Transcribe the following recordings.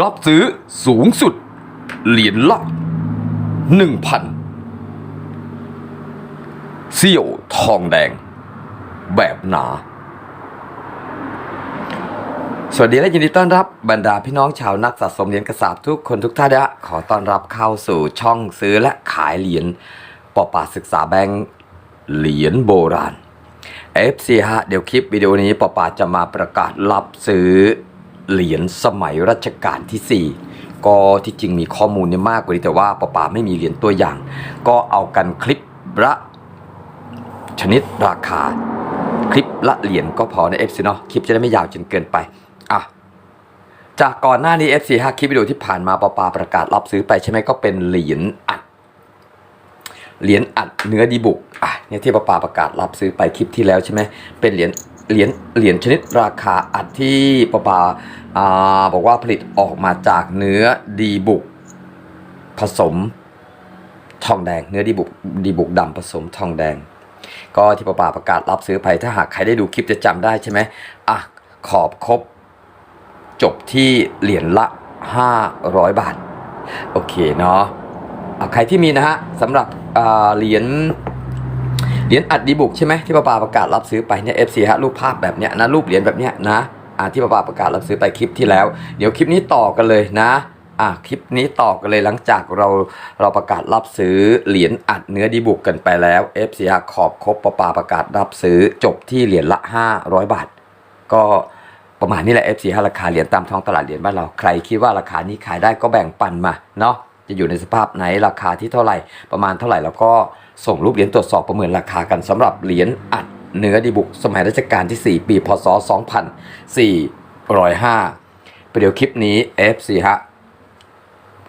รับซื้อสูงสุด เหรียญละหนึ่งพันเสี่ยวทองแดง แบบหนา สวัสดีและยินดีต้อนรับบรรดาพี่น้องชาวนักสะสมเหรียญกระสาบทุกคนทุกท่านนะขอต้อนรับเข้าสู่ช่องซื้อและขายเหรียญปอป่าศึกษาแบงค์เหรียญโบราณ FC ฮะเดี๋ยวคลิปวิดีโอนี้ปอป่าจะมาประกาศรับซื้อ เหรียญสมัยรัชกาลที่ 4 ก็ที่จริงมีข้อมูลเนี่ยมากกว่านี้แต่ว่าปอป่าไม่มีเหรียญตัวอย่าง ก็เอากันคลิปละชนิดราคา คลิปละเหรียญก็พอใน FC เนาะคลิปจะได้ไม่ยาวจนเกินไปอะจากก่อนหน้านี้ FC 5คลิปวิดีโอที่ผ่านมาปอปาประกาศรับซื้อไปใช่ไหมก็เป็นเหรียญอัดเหรียญอัดเนื้อดีบุกอะเนี่ยที่ปอปาประกาศรับซื้อไปคลิปที่แล้วใช่ไหมเป็นเหรียญ เหรียญเหรียญชนิดราคาอัดที่ปปาอ่าบอกว่าผลิตออกมาจากเนื้อดีบุก ผสมทองแดง เนื้อดีบุกดีบุกดำผสมทองแดง ก็ที่ปปาประกาศรับซื้อไปถ้าหากใครได้ดูคลิปจะจำได้ใช่ไหมอะขอบครบ จบที่เหรียญละ 500 บาท โอเคเนาะใครที่มีนะฮะสำหรับเหรียญ เหรียญอัดดีบุกใช่ไหมที่ป้าปาประกาศรับซื้อไปเนี่ย FC ฮะรูปภาพแบบเนี้ยนะรูปเหรียญแบบเนี้ยนะอ่าที่ป้าปาประกาศรับซื้อไปคลิปที่แล้ว เดี๋ยวคลิปนี้ต่อกันเลยนะอะคลิปนี้ต่อกันเลยหลังจากเราเราประกาศรับซื้อเหรียญอัดเนื้อดีบุกกันไปแล้ว FC ฮะขอบครบป้าปาประกาศรับซื้อจบที่เหรียญละ 500 บาท ก็ประมาณนี้แหละ F4 5 ราคาเหรียญตามท้องตลาดเหรียญบ้านเราใครคิดว่าราคานี้ขายได้ก็แบ่งปันมาเนาะ จะอยู่ในสภาพไหนราคาที่เท่าไหร่ประมาณเท่าไหร่แล้วก็ส่งรูปเหรียญตรวจสอบประเมินราคากันสำหรับเหรียญอัดเนื้อดีบุกสมัยรัชกาลที่ 4 ปี พศ 2405ประเดี๋ยวคลิปนี้ F4 ฮะ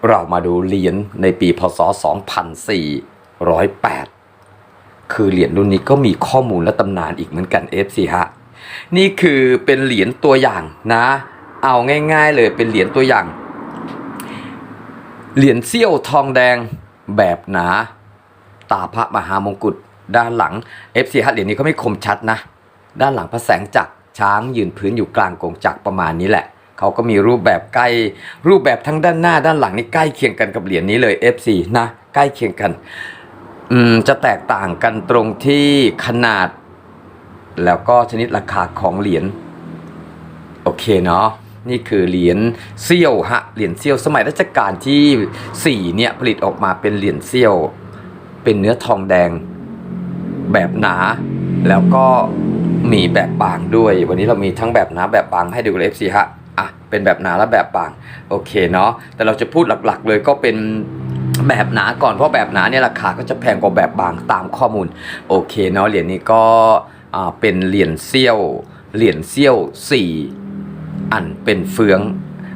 เรามาดูเหรียญในปี พศ 2408 คือเหรียญรุ่นนี้ก็มีข้อมูลและตำนานอีกเหมือนกัน F4 ฮะนี่คือเป็นเหรียญตัวอย่างนะ เอาง่าย ๆ เลยเป็นเหรียญตัวอย่าง เหรียญเซี่ยวทองแดงแบบหนา ตาพระมหามงกุฎด้านหลัง F4 ฮะเหรียญนี้เขาไม่คมชัดนะ ด้านหลังพระแสงจักรช้างยืนพื้นอยู่กลางกงจักรประมาณนี้แหละ เขาก็มีรูปแบบใกล้รูปแบบทั้งด้านหน้าด้านหลังนี่ใกล้เคียงกันกับเหรียญนี้เลย F4 นะใกล้เคียงกันอืมจะแตกต่างกันตรงที่ขนาด แล้วก็ชนิดราคาของเหรียญโอเคเนาะ นี่คือเหรียญเซี่ยวฮะเหรียญเซี่ยวสมัยรัชกาลที่4เนี่ยผลิตออกมาเป็นเหรียญเซี่ยว เป็นเนื้อทองแดงแบบหนา แล้วก็มีแบบบางด้วย วันนี้เรามีทั้งแบบหนาแบบบางให้ดูเลย FC ฮะอะเป็นแบบหนาและแบบบางโอเคเนาะแต่เราจะพูดหลักๆเลยก็เป็นแบบหนาก่อนเพราะแบบหนาเนี่ยราคาก็จะแพงกว่าแบบบางตามข้อมูลโอเคเนาะเหรียญนี้ก็อ่าเป็นเหรียญเซี่ยวเหรียญเซี่ยว4 อันเป็นเฟือง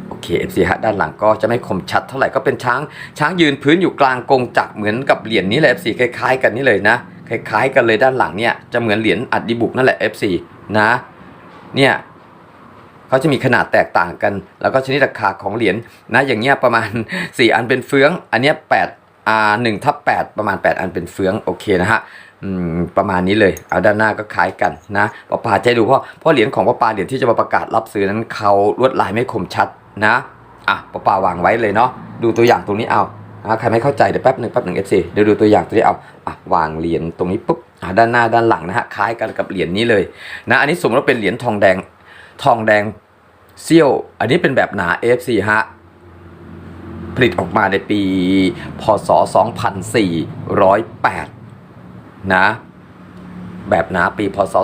โอเค FC ฮะด้านหลังก็จะไม่คมชัดเท่าไหร่ก็เป็นช้าง ช้างยืนพื้นอยู่กลางกงจักเหมือนกับเหรียญนี้เลย FC คล้ายๆ กันนี่เลยนะคล้ายๆ กันเลยด้านหลังเนี่ยจะเหมือนเหรียญอัดดีบุกนั่นแหละ FC นะเนี่ยเขาจะมีขนาดแตกต่างกัน แล้วก็ชนิดราคาของเหรียญนะอย่างเงี้ยประมาณ 4 อันเป็นเฟือง อันเนี้ย8 อ่า1ทับ8ประมาณ 8 อันเป็นเฟืองโอเคนะฮะประมาณนี้เลย เอาด้านหน้าก็คล้ายกันนะปะปาใจดูเพราะเพราะเหรียญของปะปาเหรียญที่จะมาประกาศรับซื้อนั้นเขาลวดลายไม่คมชัดนะอะปะปาวางไว้เลยเนาะดูตัวอย่างตรงนี้เอานะใครไม่เข้าใจเดี๋ยวแป๊บหนึ่งแป๊บหนึ่งเอฟซีเดี๋ยวดูตัวอย่างตัวนี้เอาอะวางเหรียญตรงนี้ปุ๊บอะด้านหน้าด้านหลังนะฮะคล้ายกันกับเหรียญนี้เลยนะอันนี้สมมติว่าเป็นเหรียญทองแดงทองแดงเซี่ยว อันนี้เป็นแบบหนา AFC ฮะ ผลิตออกมาในปี พศ 2408 นะ แบบหนาปี พศ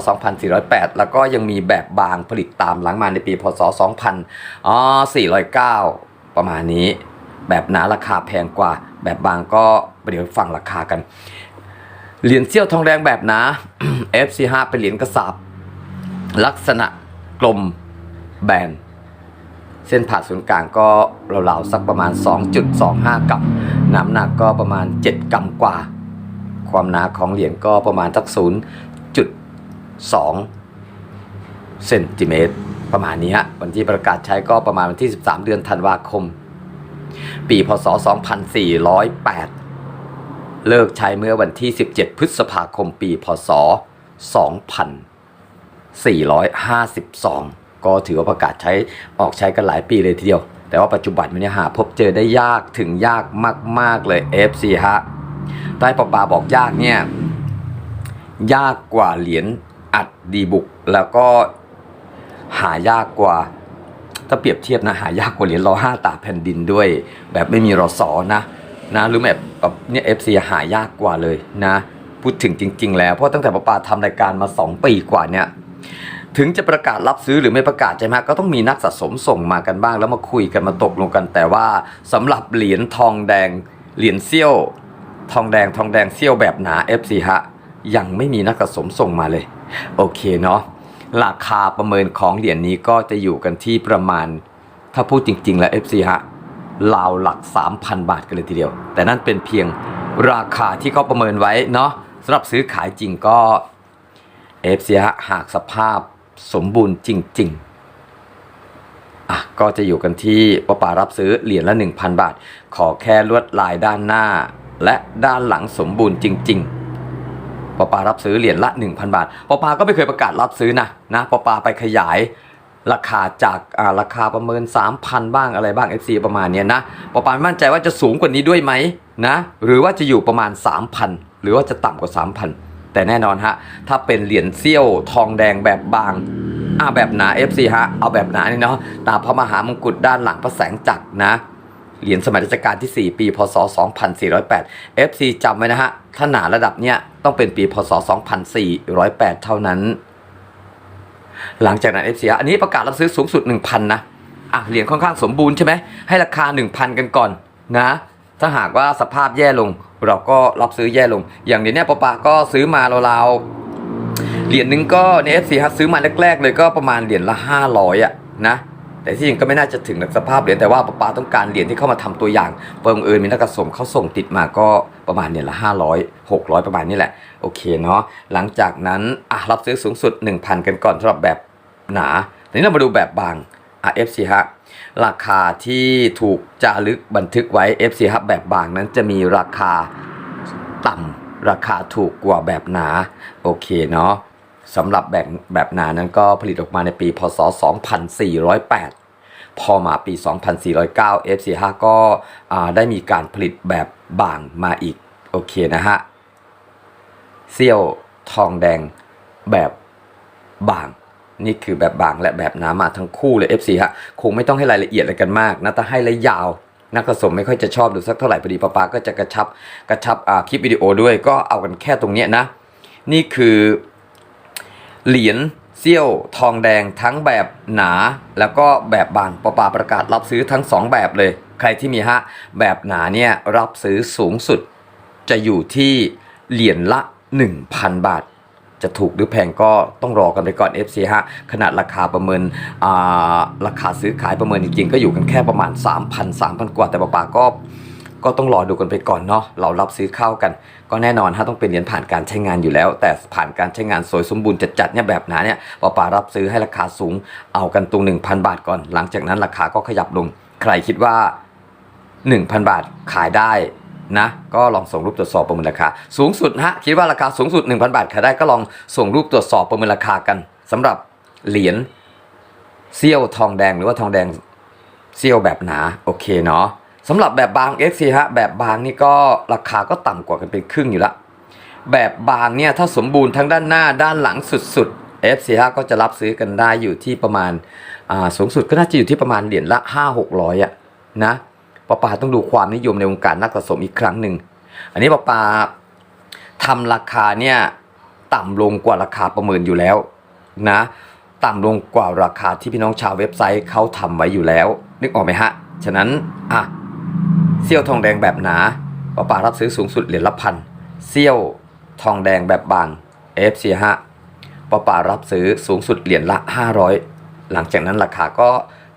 2408 แล้วก็ยังมีแบบบางผลิตตามหลังมาในปี พศ 2409 ประมาณนี้ แบบหนาราคาแพงกว่า แบบบางก็เดี๋ยวฟังราคากัน เหรียญเซี่ยวทองแดงแบบหนา FC5 เป็นเหรียญกระสาบลักษณะกลมแบน เส้นผ่าศูนย์กลางก็ราวๆสักประมาณ 2.25 กรัม น้ำหนักก็ประมาณ 7 กรัมกว่า ความหนาของเหรียญก็ประมาณสัก 0.2 เซนติเมตรประมาณนี้ฮะ วันที่ประกาศใช้ก็ประมาณวันที่ 13 เดือนธันวาคม ปีพศ 2408 เลิกใช้เมื่อวันที่ 17 พฤษภาคม ปีพศ 2452 ก็ถือว่าประกาศใช้ออกใช้กันหลายปีเลยทีเดียว แต่ว่าปัจจุบันมันเนี่ยหาพบเจอได้ยากถึงยากมาก ๆ เลย FC ฮะใต้ปะปาบอกยากเนี่ย ยากกว่าเหรียญอัดดีบุก แล้วก็หายากกว่า ถ้าเปรียบเทียบนะ หายากกว่าเหรียญรอห้าตาแผ่นดินด้วย แบบไม่มีรอสอนะนะหรือแบบแบบเนี่ยเอฟซีหายากกว่าเลยนะ พูดถึงจริง ๆ แล้วเพราะตั้งแต่ปาปาทำรายการมา 2 ปีกว่าเนี่ย ถึงจะประกาศรับซื้อหรือไม่ประกาศใช่ไหมก็ต้องมีนักสะสมส่งมากันบ้าง แล้วมาคุยกันมาตกลงกัน แต่ว่าสำหรับเหรียญทองแดงเหรียญเซี่ยว ทองแดงทองแดงเซี่ยวแบบหนา FC ฮะยังไม่มีนักสะสมส่งมาเลย โอเคเนาะราคาประเมินของเหรียญนี้ก็จะอยู่กันที่ประมาณ ถ้าพูดจริง ๆ แล้ว FC ฮะราวหลัก 3,000 บาทกันเลยทีเดียว แต่นั่นเป็นเพียงราคาที่เขาประเมินไว้เนาะสำหรับซื้อขายจริงก็ FC ฮะหากสภาพ สมบูรณ์จริง ๆ อะ ก็จะอยู่กันที่ปะปารับซื้อเหรียญละ 1,000 บาท ขอแค่ลวดลายด้านหน้า และด้านหลังสมบูรณ์จริง ๆปะปารับซื้อเหรียญละ 1,000 บาทปะปาก็ไม่เคยประกาศรับซื้อนะนะปะปาไปขยายราคาจาการาคาประเมิน 3,000 บ้างอะไรบ้าง FC ประมาณเนี้ยนะปะปาไม่มั่นใจว่าจะสูงกว่านี้ด้วยไหมนะหรือว่าจะอยู่ประมาณ 3,000 หรือว่าจะต่ำกว่า 3,000 แต่แน่นอนฮะ ถ้าเป็นเหรียญเซี่ยวทองแดงแบบบางอ่าแบบหนา FC ฮะ เอาแบบหนานี่เนาะ ตาพระมหามงกุฎด้านหลังพระแสงจักรนะ เหรียญสมัยรัชกาลที่ 4 ปี พศ 2408 FC จำไว้นะฮะ ถ้าหนาระดับเนี้ยต้องเป็นปี พศ 2408 เท่านั้น หลังจากนั้น FC อันนี้ประกาศรับซื้อสูงสุด 1,000 นะ อะ เหรียญค่อนข้างสมบูรณ์ใช่ไหม ให้ราคา 1,000 กันก่อนนะ ถ้าหากว่าสภาพแย่ลง เราก็รับซื้อแย่ลง อย่างเหรียญเนี้ปะปาก็ซื้อมาราวๆเหรียญหนึ่งก็ใน FC ฮัทซื้อมาแรกๆ เลยก็ประมาณเหรียญละ500อะนะแต่ที่จริงก็ไม่น่าจะถึงสภาพเหรียญแต่ว่าป้าปาต้องการเหรียญที่เข้ามาทำตัวอย่างเปิงเอิญมีนักสะสมเขาส่งติดมาก็ประมาณเหรียญละ500 600 ประมาณนี้แหละ โอเคเนาะหลังจากนั้นอะรับซื้อสูงสุด 1,000 กันก่อนสำหรับแบบหนาทีนี้เรามาดูแบบบางอะ FC ฮะ ราคาที่ถูกจารึกบันทึกไว้ FC ฮะแบบบางนั้นจะมีราคาต่ำราคาถูกกว่าแบบหนา โอเคเนาะสำหรับแบบแบบหนานั้นก็ผลิตออกมาในปี พศ 2408 พอมาปี 2409 FC5 ก็ได้มีการผลิตแบบบางมาอีก โอเคนะฮะเซี่ยวทองแดงแบบบาง นี่คือแบบบางและแบบหนามาทั้งคู่เลย FC ฮะคงไม่ต้องให้รายละเอียดอะไรกันมากนะถ้าให้ระยาวนักผสมไม่ค่อยจะชอบดูสักเท่าไหร่พอดีป้าปาก็จะกระชับกระชับคลิปวิดีโอด้วยก็เอากันแค่ตรงเนี้ยนะ นี่คือ เหรียญเซี่ยวทองแดงทั้งแบบหนา แล้วก็แบบบางปาปาประกาศรับซื้อทั้งสองแบบเลย ใครที่มีฮะแบบหนาเนี่ยรับซื้อสูงสุดจะอยู่ที่เหรียญละ 1,000 บาท จะถูกหรือแพงก็ต้องรอกันไปก่อน FC ฮะ ขนาดราคาประเมินาราคาซื้อขายประเมินจริงๆ ก็อยู่กันแค่ประมาณ 3,000 3,000 กว่าแต่ปาปาก็ก็ต้องรอดูกันไปก่อนเนาะ เรารับซื้อเข้ากัน ก็แน่นอนฮะต้องเป็นเหรียญผ่านการใช้งานอยู่แล้ว แต่ผ่านการใช้งานสวยสมบูรณ์จัดๆเนี่ยแบบหนาเนี่ยปาปารับซื้อให้ราคาสูง เอากันตรง 1,000 บาทก่อน หลังจากนั้นราคาก็ขยับลง ใครคิดว่า 1,000 บาทขายได้ นะก็ลองส่งรูปตรวจสอบประเมินราคา สูงสุดฮะคิดว่าราคาสูงสุด 1,000 บาทขายได้ก็ลองส่งรูปตรวจสอบประเมินราคากันสำหรับเหรียญเซี่ยวทองแดงหรือว่าทองแดงเซี่ยวแบบหนาโอเคเนาะสำหรับแบบบาง XC ฮะแบบบางนี่ก็ราคาก็ต่ำกว่ากันเป็นครึ่งอยู่ละแบบบางเนี่ยถ้าสมบูรณ์ทั้งด้านหน้าด้านหลังสุดๆ FC ฮะก็จะรับซื้อกันได้อยู่ที่ประมาณอ่าสูงสุดก็น่าจะอยู่ที่ประมาณเหรียญละ 5 600อะนะ ปาปาต้องดูความนิยมในวงการนักสะสมอีกครั้งหนึ่ง อันนี้ปาปาทำราคาเนี่ยต่ำลงกว่าราคาประเมินอยู่แล้วนะต่ำลงกว่าราคาที่พี่น้องชาวเว็บไซต์เขาทำไว้อยู่แล้ว นึกออกไหมฮะ ฉะนั้นอะเซี่ยวทองแดงแบบหนาป้าป่ารับซื้อสูงสุดเหรียญละพันเซี่ยวทองแดงแบบบาง FC ฮะป้าป่ารับซื้อสูงสุดเหรียญละ 500 หลังจากนั้นราคาก็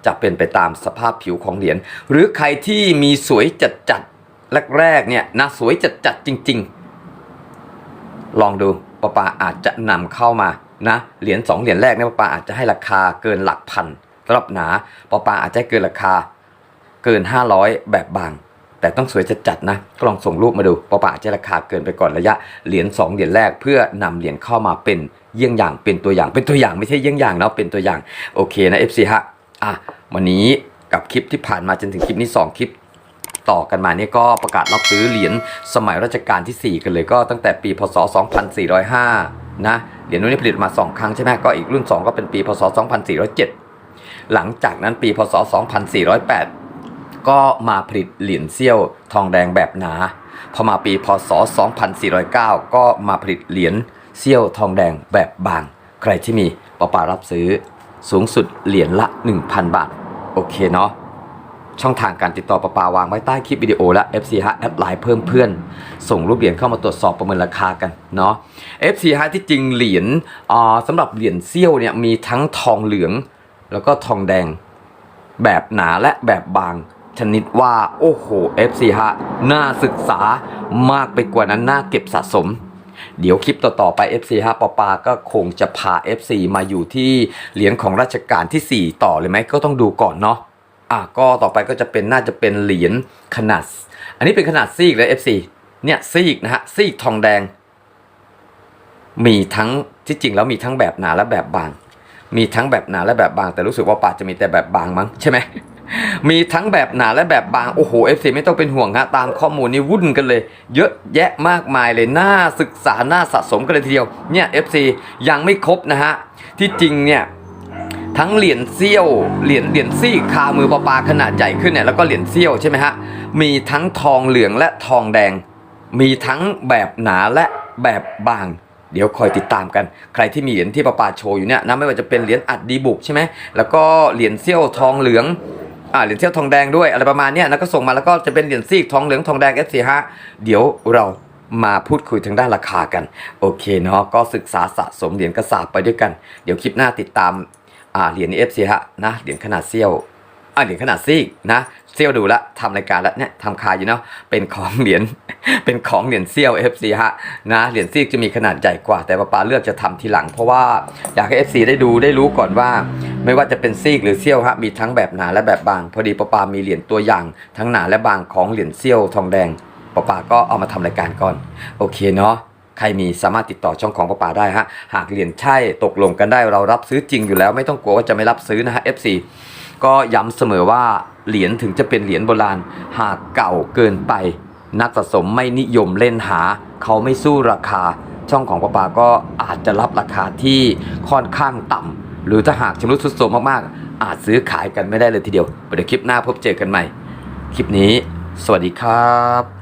จะเป็นไปตามสภาพผิวของเหรียญหรือใครที่มีสวยจัดจัดแรกๆเนี่ยนะสวยจัดจัดจริง ๆ ลองดูป้าป่าอาจจะนำเข้ามานะเหรียญสองเหรียญแรกเนี่ยป้าป่าอาจจะให้ราคาเกินหลักพันสำหรับหนาป้าป่าอาจจะเกินราคาเกิน 500 แบบบาง แต่ต้องสวยจัดๆนะก็ลองส่งรูปมาดูป้าป่าอาจจะราคาเกินไปก่อนระยะเหรียญสองเหรียญแรกเพื่อนำเหรียญเข้ามาเป็นเยี่ยงอย่างเป็นตัวอย่างเป็นตัวอย่างไม่ใช่เยี่ยงอย่างเนาะเป็นตัวอย่างโอเคนะ FC ฮะ อะวันนี้กับคลิปที่ผ่านมาจนถึงคลิปนี้ 2 คลิปต่อกันมาเนี่ยก็ประกาศรับซื้อเหรียญสมัยรัชกาลที่ 4 กันเลยก็ตั้งแต่ปีพศ 2405 นะเหรียญนู้นนี่ผลิตมา 2 ครั้งใช่ไหมก็อีกรุ่น 2 ก็เป็นปีพศ 2407 หลังจากนั้นปีพศ 2408 ก็มาผลิตเหรียญเซี่ยวทองแดงแบบหนา พอมาปีพศ 2409 ก็มาผลิตเหรียญเซี่ยวทองแดงแบบบาง ใครที่มีปอปารับซื้อ สูงสุดเหรียญละ 1,000 บาท โอเคเนาะช่องทางการติดต่อประปาวางไว้ใต้คลิปวิดีโอและ FC ฮะแอดไลน์เพิ่มเพื่อน ส่งรูปเหรียญเข้ามาตรวจสอบประเมินราคากันเนาะ FC ฮะที่จริงเหรียญอ่าสำหรับเหรียญเซี่ยวเนี่ยมีทั้งทองเหลือง แล้วก็ทองแดง แบบหนาและแบบบางชนิดว่า โอ้โห FC ฮะน่าศึกษามากไปกว่านั้นน่าเก็บสะสม เดี๋ยวคลิปต่อ ๆ ไป FC ฮะปอปาก็คงจะพา FC มาอยู่ที่เหรียญของรัชกาลที่ 4 ต่อเลยไหมก็ต้องดูก่อนเนาะอะก็ต่อไปก็จะเป็นน่าจะเป็นเหรียญขนาด อันนี้เป็นขนาดซีกเลย FC เนี่ยซีกนะฮะซีกทองแดง มีทั้งที่จริงแล้วมีทั้งแบบหนาและแบบบาง มีทั้งแบบหนาและแบบบาง แต่รู้สึกว่าป่าจะมีแต่แบบบางมั้งใช่ไหม มีทั้งแบบหนาและแบบบาง โอ้โห FC ไม่ต้องเป็นห่วงฮะตามข้อมูลนี่วุ่นกันเลย เยอะแยะมากมายเลยน่าศึกษาน่าสะสมกันเลยทีเดียวเนี่ย FC ยังไม่ครบนะฮะที่จริงเนี่ยทั้งเหรียญเซี่ยว เหรียญเหรียญซี่คามือปลาปลาขนาดใหญ่ขึ้นเนี่ยแล้วก็เหรียญเซี่ยวใช่ไหมฮะมีทั้งทองเหลืองและทองแดง มีทั้งแบบหนาและแบบบางเดี๋ยวคอยติดตามกัน ใครที่มีเหรียญที่ปลาปลาโชว์อยู่เนี่ยนะไม่ว่าจะเป็นเหรียญอัดดีบุกใช่ไหมแล้วก็เหรียญเซี่ยวทองเหลือง อ่าเหรียญเซี่ยวทองแดงด้วยอะไรประมาณเนี้ยแล้วก็ส่งมาแล้วก็จะเป็นเหรียญซีกทองเหลืองทองแดง S 4 5 เดี๋ยวเรามาพูดคุยทางด้านราคากัน โอเคเนาะก็ศึกษาสะสมเหรียญกระสาบไปด้วยกัน เดี๋ยวคลิปหน้าติดตามอ่าเหรียญ FC ฮะนะเหรียญขนาดเซี่ยวอ่าเหรียญขนาดซีกนะ เซี่ยวดูละทำรายการแล้วเนี่ยทำคายอยู่เนาะเป็นของเหรียญเป็นของเหรียญเซี่ยว FC ฮะนะเหรียญซีกจะมีขนาดใหญ่กว่า แต่ป้าปาเลือกจะทำทีหลัง เพราะว่าอยากให้ FC ได้ดูได้รู้ก่อนว่า ไม่ว่าจะเป็นซีกหรือเซี่ยวฮะมีทั้งแบบหนาและแบบบาง พอดีป้าปามีเหรียญตัวอย่างทั้งหนาและบางของเหรียญเซี่ยวทองแดงป้าปาก็เอามาทำรายการก่อน โอเคเนาะใครมีสามารถติดต่อช่องของป้าป่าได้ฮะ หากเหรียญใช่ตกลงกันได้เรารับซื้อจริงอยู่แล้ว ไม่ต้องกลัวว่าจะไม่รับซื้อนะฮะ FC ก็ย้ำเสมอว่า เหรียญถึงจะเป็นเหรียญโบราณ หากเก่าเกินไป นักสะสมไม่นิยมเล่นหา เขาไม่สู้ราคา ช่องของป้าปาก็อาจจะรับราคาที่ค่อนข้างต่ำหรือถ้าหากชำรุดทรุดโทรมมากๆ อาจซื้อขายกันไม่ได้เลยทีเดียวเดี๋ยวคลิปหน้าพบเจอกันใหม่ คลิปนี้ สวัสดีครับ